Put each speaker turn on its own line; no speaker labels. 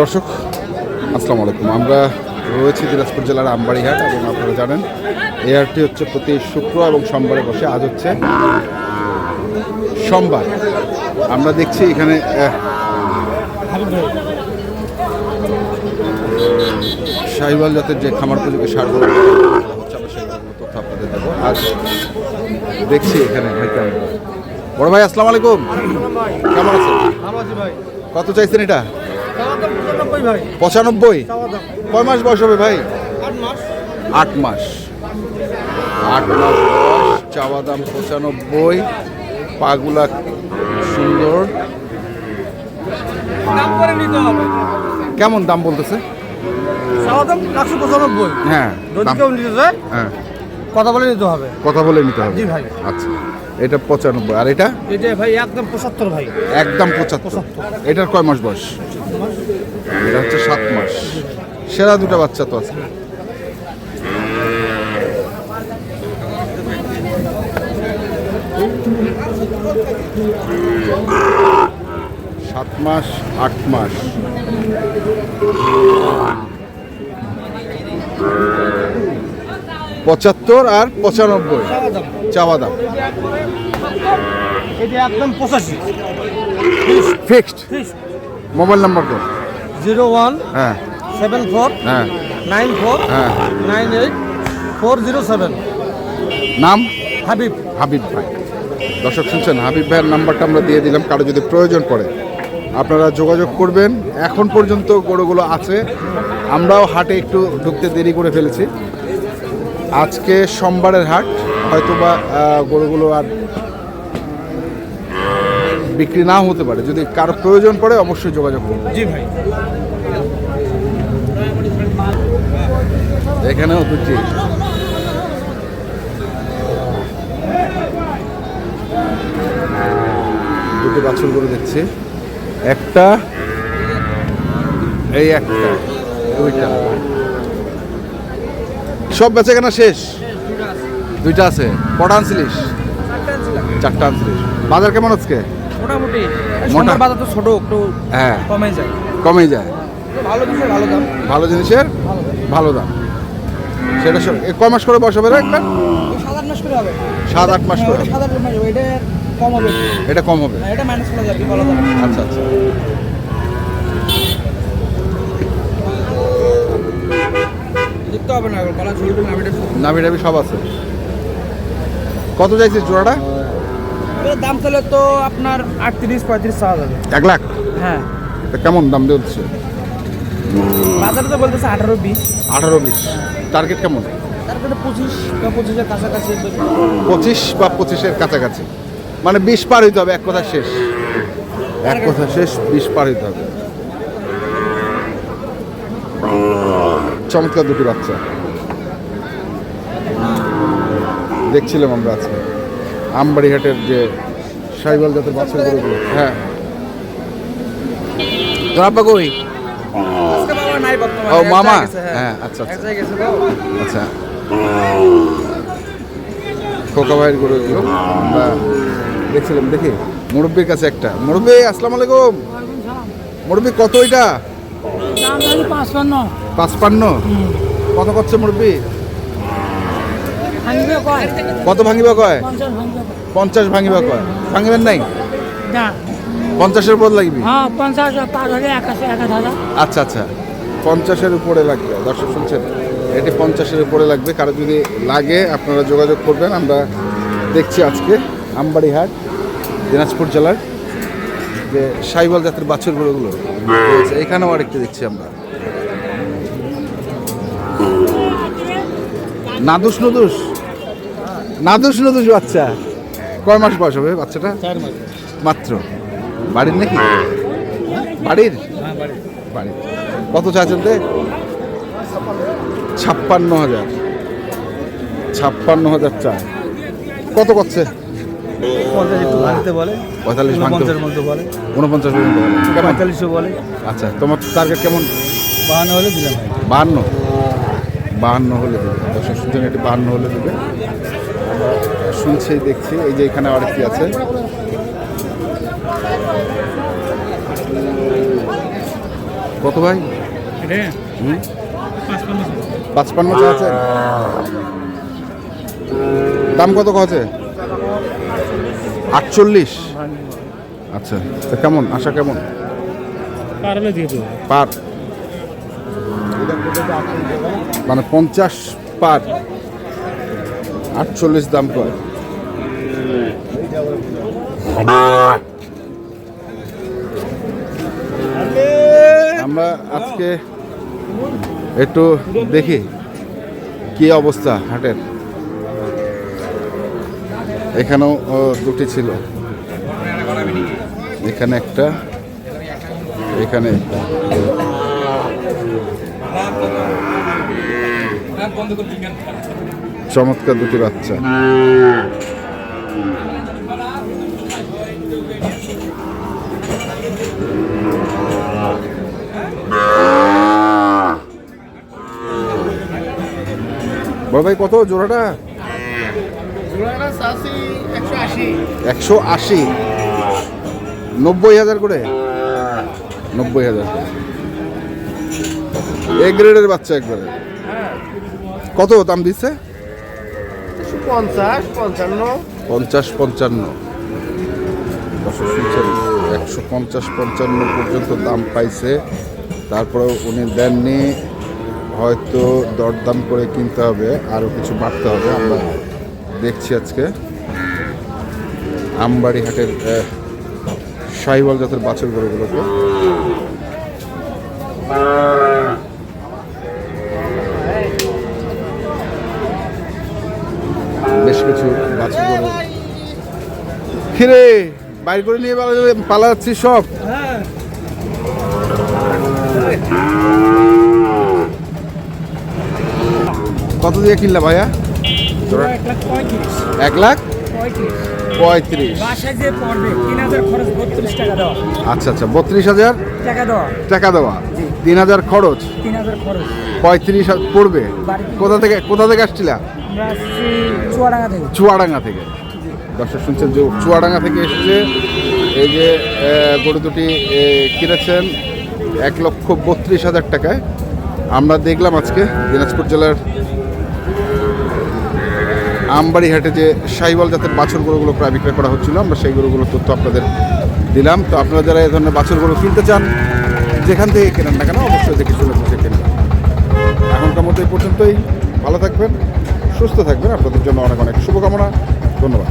দর্শক, আসসালামু আলাইকুম। আমরা রয়েছি দিনাজপুর জেলার আমবাড়িহাট এবং আপনারা জানেন এই হচ্ছে প্রতি শুক্র এবং সোমবারে বসে। আজ হচ্ছে সোমবার। আমরা দেখছি এখানে শাহিওয়াল জাতের যে খামার পুজোকে সার হচ্ছে আমরা তথ্য আপনাদের দেবো। আজ দেখছি এখানে বড় ভাই, আসসালামু আলাইকুম। কেমন আছেন?
ভাই।
কত চাইছেন এটা?
পঁচানব্বই?
কয় মাস বয়স হবে ভাই?
আট মাস।
আট মাস বয়স চাওয়া দাম পঁচানব্বই পাগুলা সুন্দর।
দাম নিতে হবে
কেমন দাম। বলতেছে হ্যাঁ হ্যাঁ।
কথা বলে নিতে হবে।
কথা বলে নিতে হবে।
জি ভাই।
আচ্ছা। এটা পঁচানব্বই। আর এটা?
এটা ভাই একদম পঁচাত্তর ভাই।
একদম পঁচাত্তর। এটার কয় মাস বয়স? এটা হচ্ছে সাত মাস। সেরা দুটো বাচ্চা তো আছে। সাত মাস আট মাস। পঁচাত্তর আর পঁচানব্বই।
চাওয়া দাম। এটা একদম পঁচাশি।
ফিক্সড মোবাইল নাম্বার তো।
জিরো ওয়ান
হ্যাঁ।
সেভেন ফোর
হ্যাঁ।
নাইন ফোর
হ্যাঁ।
Nine eight four zero seven.
নাম?
হাবিব।
হাবিব ভাই। দর্শক শুনছেন হাবিব ভাইয়ের নাম্বারটা আমরা দিয়ে দিলাম কারও যদি প্রয়োজন পড়ে। আপনারা যোগাযোগ করবেন। এখন পর্যন্ত গরুগুলো আছে। আমরাও হাটে একটু ঢুকতে দেরি করে ফেলেছি। আজকে সোমবারের হাট হয়তোবা আহ, গরুগুলো আর বিক্রি নাও হতে পারে। যদি কারও প্রয়োজন পড়ে অবশ্যই যোগাযোগ করবেন
জি ভাই।
এখানেও দুটি দুটি বাছুর গরু দেখছি। একটা এই একটা দুইটা সব বেচা কেনা শেষ? দুইটা আছে। কটা আনছিলিস? চারটা আনছিলিস। বাজার কেমন আজকে?
মোটামুটি।
মোটা-
বাজার তো ছোট একটু
হ্যাঁ।
কমে যায়।
কমে যায়।
ভালো কিছু ভালো দাম।
ভালো জিনিসের ভালো দাম। সেটা সব এ ক মাস করে বসাবে রে একটা?
সাত আট মাস করে হবে।
সাত আট মাস করে।
সাত আট মাস এটা কম হবে।
এটা কম হবে।
এটা ম্যানেজ করা যাবে ভালো দাম।
আচ্ছা আচ্ছা।
দেখতে হবে না গলা ঝুলবে
নাভি টাভি সব। আছে। কত চাইছিস জোড়াটা?
দাম তাহলে তো আপনার আটত্রিশ পঁয়ত্রিশ চাওয়া যাবে।
এক লাখ?
হ্যাঁ।
তা কেমন দাম দিচ্ছে
বাজারে তো বলতেছে আঠারো বিশ।
আঠারো বিশ। টার্গেট কেমন?
তারপরে পঁচিশ বা পঁচিশের কাছাকাছি
পঁচিশ বা পঁচিশের কাছাকাছি। মানে বিশ পার হইতে হবে এক কথা শেষ। এক কথা শেষ বিশ পার হইতে হবে। চমৎকার দুটি বাচ্চা। দেখছিলাম আমরা আজকে। আমবাড়িহাটের যে সাইবাল জাতের বাচ্চাগুলো হ্যাঁ। তোরা কই
আজকে বাবা নাই বর্তমানে
ও মামা? হ্যাঁ। আচ্ছা আচ্ছা।
তো?
আচ্ছা। খোকা ভাইয়ের গরুগুলো আমরা দেখছিলাম দেখি। মুরব্বীর কাছে একটা। মুরব্বি আসসালামু আলাইকুম। মুরব্বি কত এটা
পাঁচপান্ন।
কত করছে মুরব্বি? কত ভাঙিবা কয়?
পঞ্চাশ ভাঙবে
কয়। ভাঙিবেন নাই? পঞ্চাশের উপর লাগবি?
হ্যাঁ
আচ্ছা আচ্ছা। পঞ্চাশের উপরে লাগবে। দর্শক শুনছেন? এটি পঞ্চাশের উপরে লাগবে। কারও যদি লাগে আপনারা যোগাযোগ করবেন। আমরা দেখছি আজকে আমবাড়ি হাট দিনাজপুর জেলার যে সাইবল জাতের বাছুর গরুগুলো রয়েছে এখানেও আরেকটি দেখছি আমরা। নাদুস নদুস? নাদুস নদুস বাচ্চা। কয় মাস বয়স হবে বাচ্চাটা? মাত্র। বাড়ির নাকি? বাড়ির?
হ্যাঁ বাড়ি
বাড়ি কত চাইছেন তে? ছাপ্পান্ন হাজার। ছাপ্পান্ন হাজার চায় কত করছে?
পঞ্চাশ একটু ভাঙতে বলে
পঁয়তাল্লিশ
মধ্যে বলে।
উনপঞ্চাশ পর্যন্ত বলে।
পঁয়তাল্লিশও বলে।
আচ্ছা তোমার টার্গেট কেমন?
বাহান্ন হলে দিলাম
বাহান্ন? বাহান্ন হলে দেবে। দর্শক শুনছেন এটি বাহান্ন হলে দেবে। শুনছি দেখছি এই যে এখানে আরেকটি আছে। কত ভাই? হুম?
পাঁচপান্ন
পাঁচপান্ন চা আছে? দাম কত আছে? আটচল্লিশ? আচ্ছা তা কেমন? আশা কেমন? পার মানে পঞ্চাশ পার। আটচল্লিশ দাম কয় আমরা আজকে একটু দেখি কি অবস্থা হাটের। এখানেও দুটি ছিল। এখানে একটা এখানে একটা। চমৎকার দুটি বাচ্চা। বড় ভাই কত জোড়াটা? একশো আশি। নব্বই হাজার করে? নব্বই হাজার করে। এ গ্রেডের বাচ্চা একবারে। কত দাম দিচ্ছে?
পঞ্চাশ পঞ্চান্ন।
পঞ্চাশ পঞ্চান্ন। একশো পঞ্চাশ পঞ্চান্ন পর্যন্ত দাম পাইছে। তারপরে উনি দেননি। হয়তো দরদাম করে কিনতে হবে আরও কিছু বাড়তে হবে। আমরা দেখছি আজকে। আমবাড়ি হাটের শাহিওয়াল জাতের বাছুর গরুগুলোকে। বেশ কিছু বাছুর গরু। কিরে, বাইর করে নিয়ে পালা- পালাচ্ছি সব। কত দিয়ে কিনলা ভাইয়া? জোড়া
এক লাখ পঁয়ত্রিশ।
আচ্ছা আচ্ছা বত্রিশ হাজার?
টাকা দেওয়া।
তিন হাজার খরচ? পঁয়ত্রিশ পড়বে? কোথা থেকে কোথা থেকে আসছিলা?
চুয়াডাঙ্গা থেকে।
দর্শক শুনছেন যে চুয়াডাঙ্গা থেকে এসেছে। এই যে গরু দুটি কিনেছেন এক লক্ষ বত্রিশ হাজার টাকায়। আমরা দেখলাম আজকে দিনাজপুর জেলার আমবাড়ি হাটে যে সাইবল জাতের বাছর গরুগুলো প্রায় বিক্রয় করা হচ্ছিল, আমরা সেই গরুগুলোর তথ্য আপনাদের দিলাম। তো আপনারা যারা এই ধরনের বাছর গরু কিনতে চান, যেখান থেকে কেনেন না কেন, অবশ্যই দেখে শুনে বুঝে কিনবেন এখনকার মতো এই পর্যন্তই। ভালো থাকবেন, সুস্থ থাকবেন। আপনাদের জন্য অনেক অনেক শুভকামনা। ধন্যবাদ।